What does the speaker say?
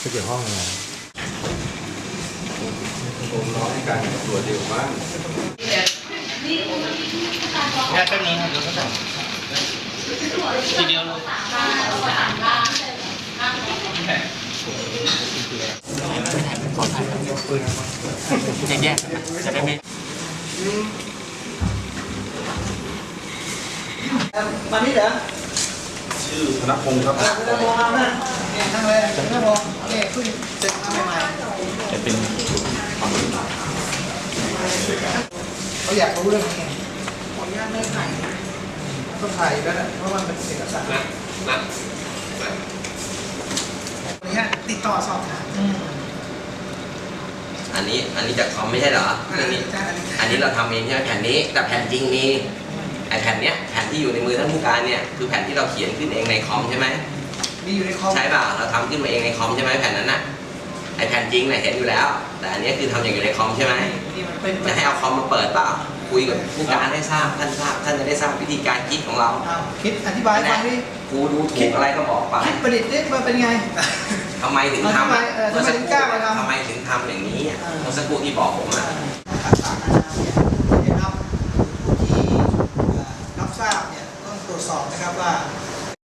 ไม่เกี่ยวข้องอะไรผมรอให้การตำรวจเร็วมากแค่แป๊บนึงครับเดี๋ยวก็ได้ทีเดียวเลยขอถ่ายแบบแยกๆกันนะจะได้ไม่ตอนนี้เหรอชื่อธนพงศ์ครับเรามองเอานะ เนี่ยทั้งเลยทั้งมอเนี่ยเพิ่งเสร็จมาใหม่จะเป็นเขาอยากรู้เรื่องนี้ไงขออนุญาตไม่ถ่ายต้องถ่ายอยู่แล้วนะเพราะมันเป็นเอกสารนะนะขออนุญาตติดต่อสอบถามอันนี้อันนี้จากคอมไม่ใช่เหรออันนี้อันนี้อันนี้เราทำเองใช่ไหมแผ่นนี้ แต่แผ่นจริงมีไอแผ่นเนี้ยแผ่นที่อยู่ในมือท่านผู้การเนี่ยคือแผ่นที่เราเขียนขึ้นเองในคอมใช่ไหม มีอยู่ในคอมใช่เปล่าเราทำขึ้นมาเองในคอมใช่ไหมแผ่นนั้นน่ะไอแผ่นจริงเนี่ยเห็นอยู่แล้ว แต่อันเนี้ยคือทำอย่างอยู่ในคอมใช่ไหมนี่มันเป็นจะให้เอาคอมมาเปิดเปล่าคุยกับผู้การให้ทราบท่านทราบท่านจะได้ทราบวิธีการคิดของเราเอาคิดอธิบายให้ฟังดิครูดูถูกอะไรก็บอกไปคิดประดิษฐ์ดิมันเป็นไง ทำไมถึงทำทำไมเออทำไมถึงกล้ามาทำ ทำไมถึงทำอย่างนี้อะเออเมื่อสักครู่ที่บอกผมอะ ต่างๆนานาเนี่ยได้รับผู้ที่เอ่อรับทราบเนี่ยต้องตรวจสอบนะครับว่า